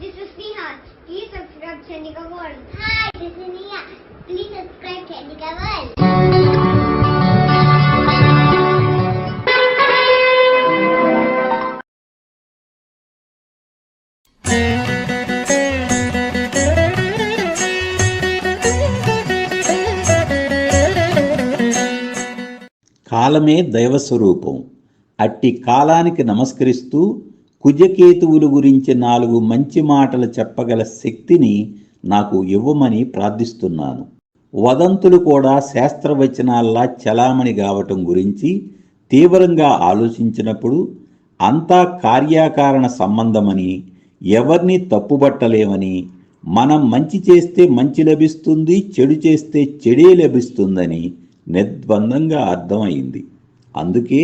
this is Neha. Please subscribe Chandika World. Hi, this is Neha. Please subscribe Chandika World. కాలమే దైవస్వరూపం అట్టి కాలానికి నమస్కరిస్తూ కుజకేతువుల గురించి నాలుగు మంచి మాటలు చెప్పగల శక్తిని నాకు ఇవ్వమని ప్రార్థిస్తున్నాను. వదంతులు కూడా శాస్త్రవచనాల్లా చలామణి కావటం గురించి తీవ్రంగా ఆలోచించినప్పుడు అంతా కార్యాకారణ సంబంధమని ఎవరిని తప్పుబట్టలేమని మనం మంచి చేస్తే మంచి లభిస్తుంది చెడు చేస్తే చెడే లభిస్తుందని నిర్బంధంగా అర్థమైంది. అందుకే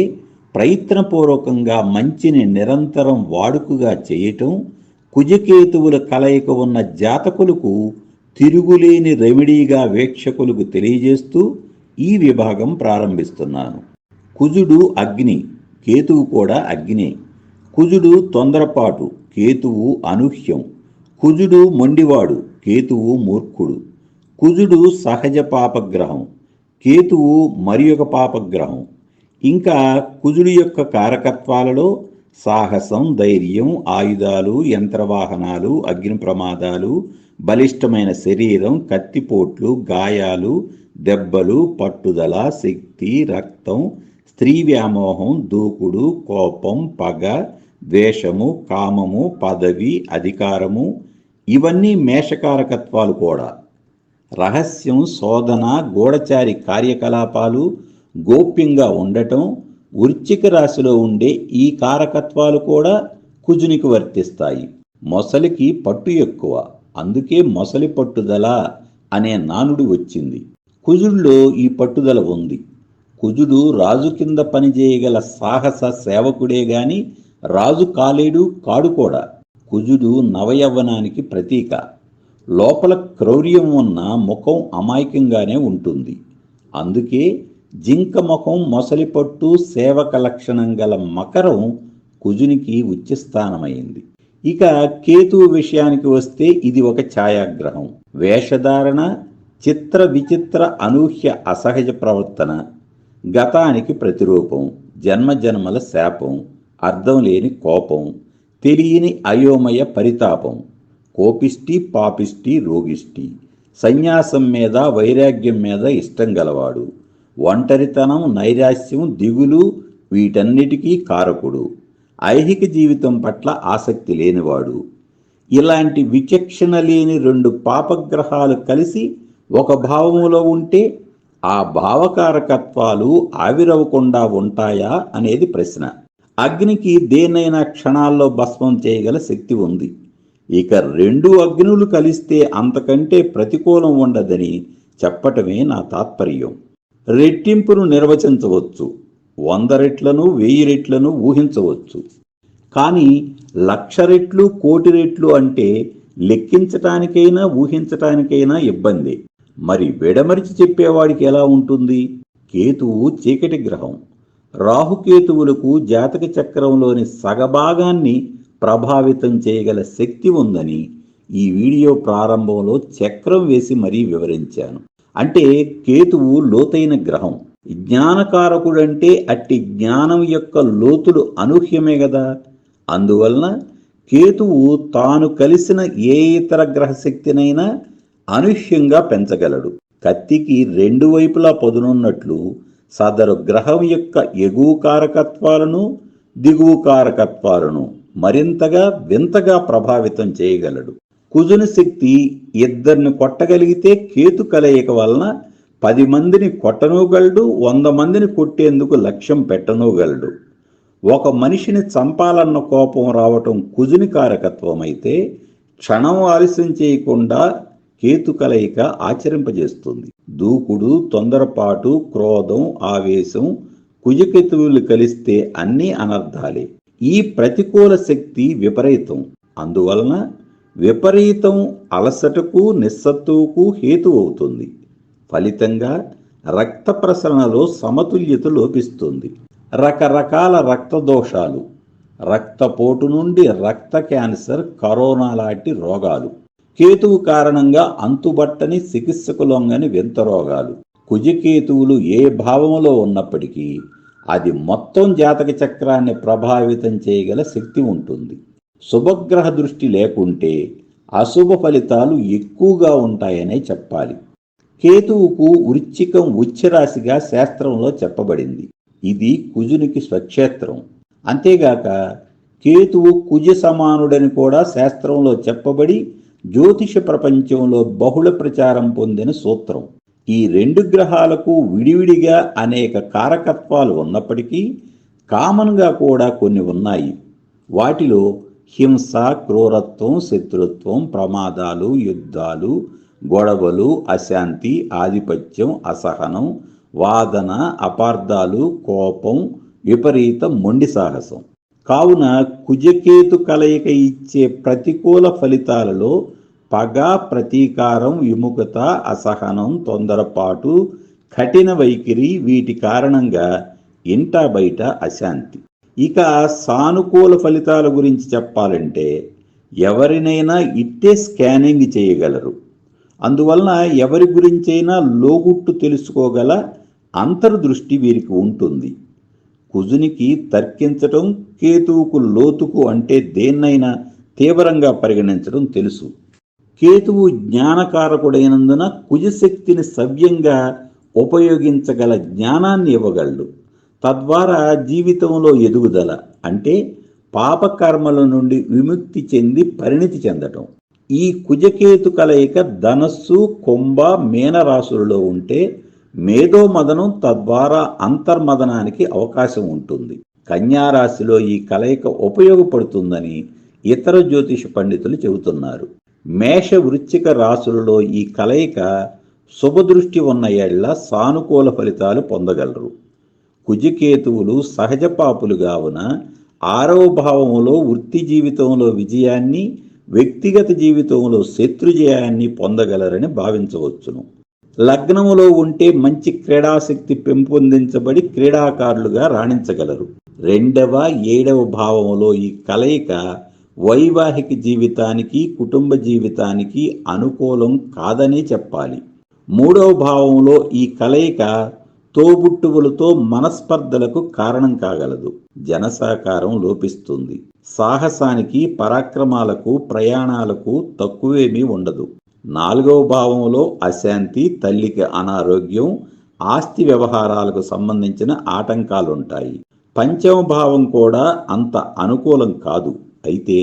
ప్రయత్నపూర్వకంగా మంచిని నిరంతరం వాడుకగా చేయటం కుజకేతువుల కలయిక ఉన్న జాతకులకు తిరుగులేని రెమెడీగా వీక్షకులకు తెలియజేస్తూ ఈ విభాగం ప్రారంభిస్తున్నాను. కుజుడు అగ్ని కేతువు కూడా అగ్నే. కుజుడు తొందరపాటు కేతువు అనూహ్యం. కుజుడు మొండివాడు కేతువు మూర్ఖుడు. కుజుడు సహజ పాపగ్రహం. కేతువు మరి ఒక పాపగ్రహం. ఇంకా కుజుడు యొక్క కారకత్వాలలో సాహసం ధైర్యం ఆయుధాలు యంత్రవాహనాలు అగ్ని ప్రమాదాలు బలిష్టమైన శరీరం కత్తిపోట్లు గాయాలు దెబ్బలు పట్టుదల శక్తి రక్తం స్త్రీ వ్యామోహం దూకుడు కోపం పగ ద్వేషము కామము పదవి అధికారము ఇవన్నీ మేషకారకత్వాలు కూడా. రహస్యం శోధన గూఢచారి కార్యకలాపాలు గోప్యంగా ఉండటం వృచ్చిక రాశిలో ఉండే ఈ కారకత్వాలు కూడా కుజునికి వర్తిస్తాయి. మొసలికి పట్టు ఎక్కువ అందుకే మొసలి పట్టుదల అనే నానుడి వచ్చింది. కుజుడిలో ఈ పట్టుదల ఉంది. కుజుడు రాజు కింద పనిచేయగల సాహస సేవకుడే గాని రాజు కాలేడు కాడు కూడా. కుజుడు నవయవ్వనానికి ప్రతీక. లోపల క్రౌర్యం ఉన్న ముఖం అమాయకంగానే ఉంటుంది. అందుకే జింక ముఖం మొసలి పట్టు సేవక లక్షణం గల మకరం కుజునికి ఉచ్చస్థానమైంది. ఇక కేతువు విషయానికి వస్తే ఇది ఒక ఛాయాగ్రహం. వేషధారణ చిత్ర విచిత్ర అనూహ్య అసహజ ప్రవర్తన గతానికి ప్రతిరూపం జన్మజన్మల శాపం అర్థం లేని కోపం తెలియని అయోమయ పరితాపం కోపిష్టి పాపిష్టి రోగిష్టి సన్యాసం మీద వైరాగ్యం మీద ఇష్టం గలవాడు. ఒంటరితనం నైరాశ్యం దిగులు వీటన్నిటికీ కారకుడు. ఐహిక జీవితం పట్ల ఆసక్తి లేనివాడు. ఇలాంటి విచక్షణ లేని రెండు పాపగ్రహాలు కలిసి ఒక భావములో ఉంటే ఆ భావకారకత్వాలు ఆవిరవకుండా ఉంటాయా అనేది ప్రశ్న. అగ్నికి దేనైనా క్షణాల్లో భస్మం చేయగల శక్తి ఉంది. ఇక రెండు అగ్నులు కలిస్తే అంతకంటే ప్రతికూలం ఉండదని చెప్పటమే నా తాత్పర్యం. రెట్టింపును నిర్వచించవచ్చు. వంద రెట్లను వెయ్యి రెట్లను ఊహించవచ్చు. కానీ లక్ష రెట్లు కోటి రెట్లు అంటే లెక్కించటానికైనా ఊహించటానికైనా ఇబ్బంది. మరి విడమరిచి చెప్పేవాడికి ఎలా ఉంటుంది? కేతువు చీకటి గ్రహం. రాహుకేతువులకు జాతక చక్రంలోని సగభాగాన్ని ప్రభావితం చేయగల శక్తి ఉందని ఈ వీడియో ప్రారంభంలో చక్రం వేసి మరీ వివరించాను. అంటే కేతువు లోతైన గ్రహం. జ్ఞానకారకుడంటే అట్టి జ్ఞానం యొక్క లోతులు అనూహ్యమే కదా అందువలన కేతువు తాను కలిసిన ఏ ఇతర గ్రహశక్తినైనా అనూహ్యంగా పెంచగలడు. కత్తికి రెండు వైపులా పదునున్నట్లు సదరు గ్రహం యొక్క ఎగువ కారకత్వాలను దిగువ కారకత్వాలను మరింతగా వింతగా ప్రభావితం చేయగలడు. కుజుని శక్తి ఇద్దరిని కొట్టగలిగితే కేతు కలయిక వలన పది మందిని కొట్టనూగలడు వంద మందిని కొట్టేందుకు లక్ష్యం పెట్టనూగలడు. ఒక మనిషిని చంపాలన్న కోపం రావటం కుజుని కారకత్వం అయితే క్షణం ఆలస్యం చేయకుండా కేతు కలయిక ఆచరింపజేస్తుంది. దూకుడు తొందరపాటు క్రోధం ఆవేశం కుజకెతువులు కలిస్తే అన్నీ అనర్థాలే. ఈ ప్రతికూల శక్తి విపరీతం. అందువలన విపరీతం అలసటకు నిస్సత్తువుకు హేతు అవుతుంది ఫలితంగా రక్త ప్రసరణలో సమతుల్యత లోపిస్తుంది. రకరకాల రక్త దోషాలు. రక్తపోటు నుండి రక్త క్యాన్సర్ కరోనా లాంటి రోగాలు. కేతువు కారణంగా అంతుబట్టని చికిత్సకు లొంగని వింత రోగాలు. కుజకేతువులు ఏ భావములో ఉన్నప్పటికీ అది మొత్తం జాతక చక్రాన్ని ప్రభావితం చేయగల శక్తి ఉంటుంది. శుభగ్రహ దృష్టి లేకుంటే అశుభ ఫలితాలు ఎక్కువగా ఉంటాయనే చెప్పాలి. కేతువుకు వృచ్చికం ఉచ్చరాశిగా శాస్త్రంలో చెప్పబడింది. ఇది కుజునికి స్వక్షేత్రం. అంతేగాక కేతువు కుజ సమానుడని కూడా శాస్త్రంలో చెప్పబడి జ్యోతిష ప్రపంచంలో బహుళ ప్రచారం పొందిన సూత్రం. ఈ రెండు గ్రహాలకు విడివిడిగా అనేక కారకత్వాలు ఉన్నప్పటికీ కామన్గా కూడా కొన్ని ఉన్నాయి. వాటిలో హింస క్రూరత్వం శత్రుత్వం ప్రమాదాలు యుద్ధాలు గొడవలు అశాంతి ఆధిపత్యం అసహనం వాదన అపార్థాలు కోపం విపరీత మొండి సాహసం. కావున కుజకేతు కలయిక ఇచ్చే ప్రతికూల ఫలితాలలో పగ ప్రతీకారం విముఖత అసహనం తొందరపాటు కఠిన వైఖరి వీటి కారణంగా ఇంట బయట అశాంతి. ఇక సానుకూల ఫలితాల గురించి చెప్పాలంటే ఎవరినైనా ఇట్టే స్కానింగ్ చేయగలరు. అందువలన ఎవరి గురించైనా లోగుట్టు తెలుసుకోగల అంతర్దృష్టి వీరికి ఉంటుంది. కుజునికి తర్కించటం కేతువుకు లోతుకు అంటే దేన్నైనా తీవ్రంగా పరిగణించడం తెలుసు. కేతువు జ్ఞానకారకుడైనందున కుజశక్తిని సవ్యంగా ఉపయోగించగల జ్ఞానాన్ని ఇవ్వగలడు. తద్వారా జీవితంలో ఎదుగుదల అంటే పాపకర్మల నుండి విముక్తి చెంది పరిణితి చెందటం. ఈ కుజకేతు కలయిక ధనస్సు కుంభ మీనరాశులలో ఉంటే మేధోమదనం తద్వారా అంతర్మదనానికి అవకాశం ఉంటుంది. కన్యారాశిలో ఈ కలయిక ఉపయోగపడుతుందని ఇతర జ్యోతిష పండితులు చెబుతున్నారు. మేష వృశ్చిక రాశులలో ఈ కలయిక శుభదృష్టి ఉన్న ఏళ్ళ సానుకూల ఫలితాలు పొందగలరు. కుజికేతువులు సహజ పాపులు కావున ఆరవ భావములో వృత్తి జీవితంలో విజయాన్ని వ్యక్తిగత జీవితంలో శత్రుజయాన్ని పొందగలరని భావించవచ్చును. లగ్నములో ఉంటే మంచి క్రీడాశక్తి పెంపొందించబడి క్రీడాకారులుగా రాణించగలరు. రెండవ ఏడవ భావములో ఈ కలయిక వైవాహిక జీవితానికి కుటుంబ జీవితానికి అనుకూలం కాదనే చెప్పాలి. మూడవ భావంలో ఈ కలయిక తోబుట్టువులతో మనస్పర్ధలకు కారణం కాగలదు. జనసాకారం లోపిస్తుంది. సాహసానికి పరాక్రమాలకు ప్రయాణాలకు తక్కువేమీ ఉండదు. నాలుగవ భావంలో అశాంతి తల్లికి అనారోగ్యం ఆస్తి వ్యవహారాలకు సంబంధించిన ఆటంకాలుంటాయి. పంచమ భావం కూడా అంత అనుకూలం కాదు. అయితే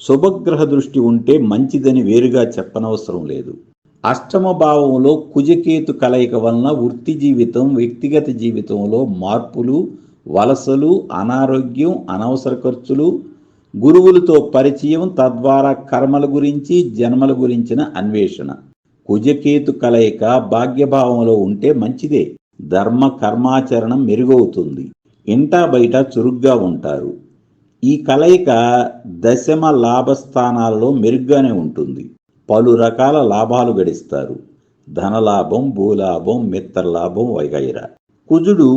శుభగ్రహ దృష్టి ఉంటే మంచిదని వేరుగా చెప్పనవసరం లేదు. అష్టమ భావంలో కుజకేతు కలయిక వలన వృత్తి జీవితం వ్యక్తిగత జీవితంలో మార్పులు వలసలు అనారోగ్యం అనవసర ఖర్చులు గురువులతో పరిచయం తద్వారా కర్మల గురించి జన్మల గురించిన అన్వేషణ. కుజకేతు కలయిక భాగ్యభావంలో ఉంటే మంచిదే. ధర్మ కర్మాచరణం మెరుగవుతుంది. ఇంటా బయట చురుగ్గా ఉంటారు. ఈ కలయిక దశమ లాభస్థానాలలో మెరుగ్గానే ఉంటుంది. పలు రకాల లాభాలు గడిస్తారు. ధనలాభం భూలాభం మిత్రలాభం వగైరా. కుజుడు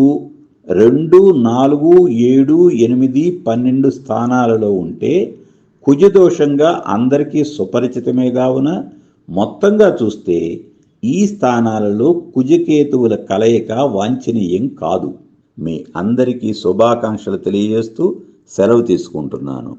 రెండు నాలుగు ఏడు ఎనిమిది పన్నెండు స్థానాలలో ఉంటే కుజదోషంగా అందరికీ సుపరిచితమే కావున మొత్తంగా చూస్తే ఈ స్థానాలలో కుజకేతువుల కలయిక వాంఛనీయం కాదు. మీ అందరికీ శుభాకాంక్షలు తెలియజేస్తూ సెలవు తీసుకుంటున్నాను.